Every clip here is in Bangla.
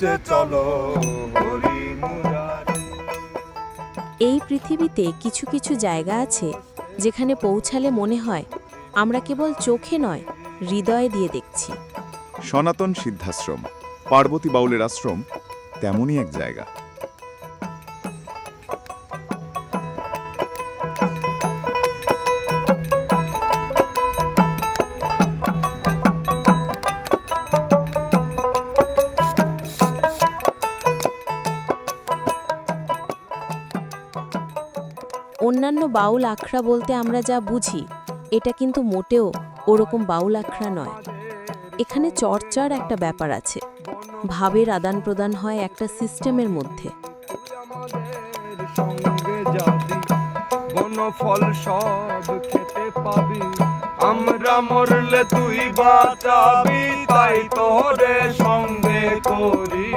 গোষ্ঠে চলো এই পৃথিবীতে কিছু কিছু জায়গা আছে যেখানে পৌঁছালে মনে হয় আমরা কেবল চোখে নয় হৃদয়ে দিয়ে দেখছি। সনাতন সিদ্ধাশ্রম পার্বতী বাউলের আশ্রম তেমনই এক জায়গা। বাউল আখড়া বলতে আমরা যা বুঝি, এটা কিন্তু মোটেও ওরকম বাউল আখড়া নয়। এখানে চর্চার একটা ব্যাপার আছে। ভাবের আদান প্রদান হয় একটা সিস্টেমের মধ্যে। আমরা মরলে তুই বাঁচাবি, তাই তোরে সঙ্গে করি।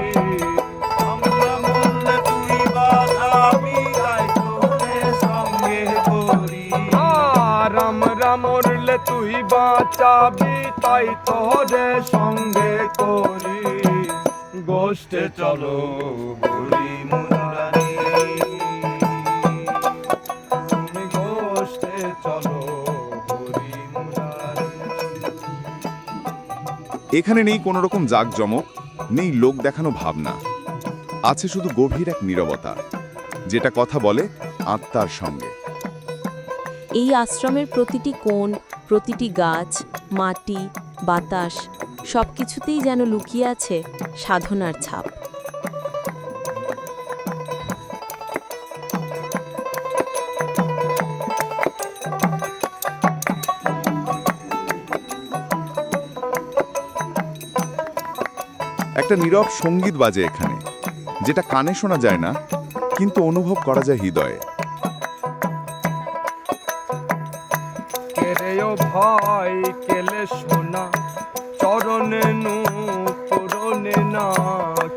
আর আমরা মরলে তুই বাঁচাবি, তাই তোরে সঙ্গে করি। গোষ্ঠে চলো চলো এখানে নেই কোনো রকম জাঁকজমক, নেই লোক দেখানো ভাবনা। আছে শুধু গভীর এক নীরবতা, যেটা কথা বলে আত্মার সঙ্গে। এই আশ্রমের প্রতিটি কোণ, প্রতিটি গাছ, মাটি, বাতাস সব কিছুতেই যেন লুকিয়ে আছে সাধনার ছাপ। একটা নীরব সংগীত বাজে এখানে, যেটা কানে শোনা যায় না, কিন্তু অনুভব করা যায় হৃদয়ে। কেরেও ভাই কেলে সোনা চরণে নু পুরনে না।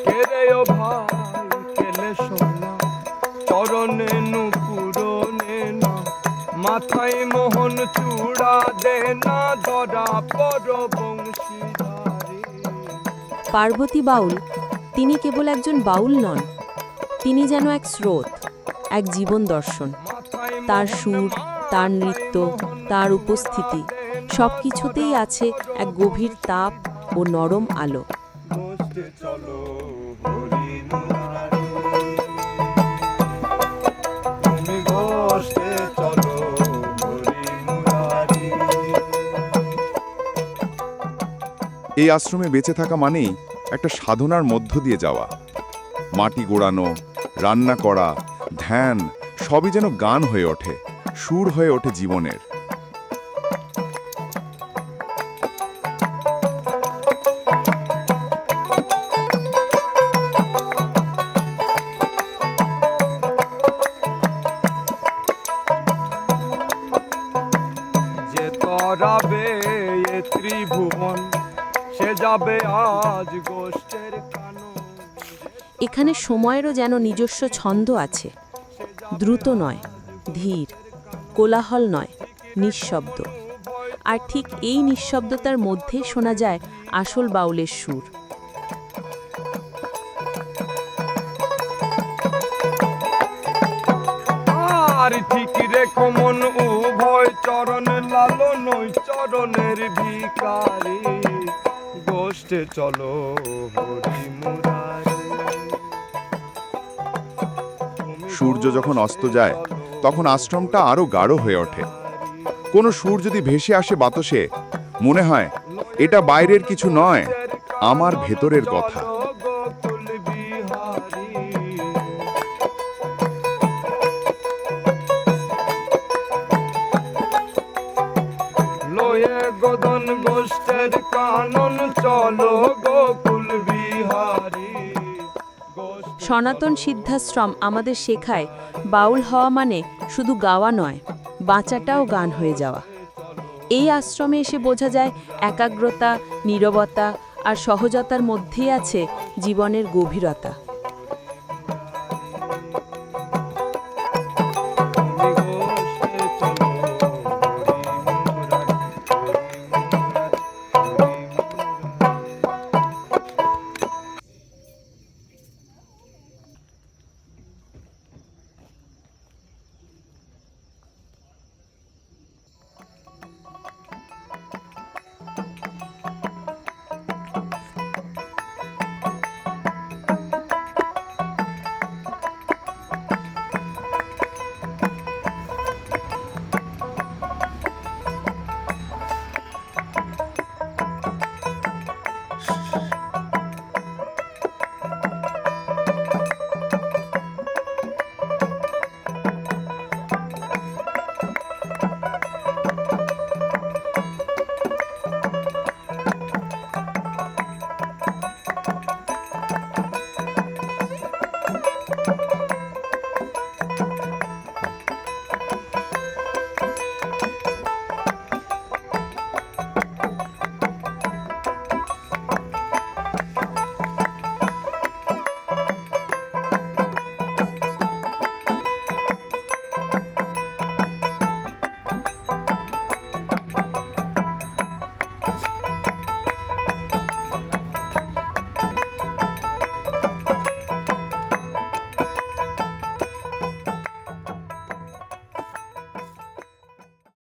কেরেও ভাই কেলে সোনা চরণে নু পুরনে না। মাথায় মোহন চূড়া দে না ধরা পর বংশীধারী পার্বতী বাউল তিনি কেবল একজন বাউল নন তিনি যেন এক স্রোত এক জীবন দর্শন। তার সুর তার নৃত্য, তার উপস্থিতি সব কিছুতেই আছে এক গভীর তাপ ও নরম আলো। এই আশ্রমে বেঁচে থাকা মানেই একটা সাধনার মধ্য দিয়ে যাওয়া। মাটি গোড়ানো, রান্না করা, ধ্যান, সবই যেন গান হয়ে ওঠে। সুর হয়ে ওঠে জীবনের। যে তরাবে এ ত্রিভুবন সে যাবে আজ গোষ্ঠের এখানে সময়েরও যেন নিজস্ব ছন্দ আছে দ্রুত নয় ধীর। কোলাহল নয় নিঃশব্দ। আর ঠিক এই নিঃশব্দতার মধ্যে শোনা যায় আসল বাউলের সুর। আর ঠিক রেখো মন উভয় চরণ লালো নই চরণের ভিকারি গোষ্ঠে চলো হরি মুরারি। সূর্য যখন অস্ত যায় তখন আশ্রমটা আরও গাঢ় হয়ে ওঠে। কোনো সুর যদি ভেসে আসে বাতাসে, মনে হয় এটা বাইরের কিছু নয়, আমার ভেতরের কথা। গোষ্ঠের কানন চলো গোকুল সনাতন সিদ্ধাশ্রম আমাদের শেখায়, বাউল হওয়া মানে শুধু গাওয়া নয়, বাঁচাটাও গান হয়ে যাওয়া। এই আশ্রমে এসে বোঝা যায় একাগ্রতা, নীরবতা আর সহজতার মধ্যেই আছে জীবনের গভীরতা।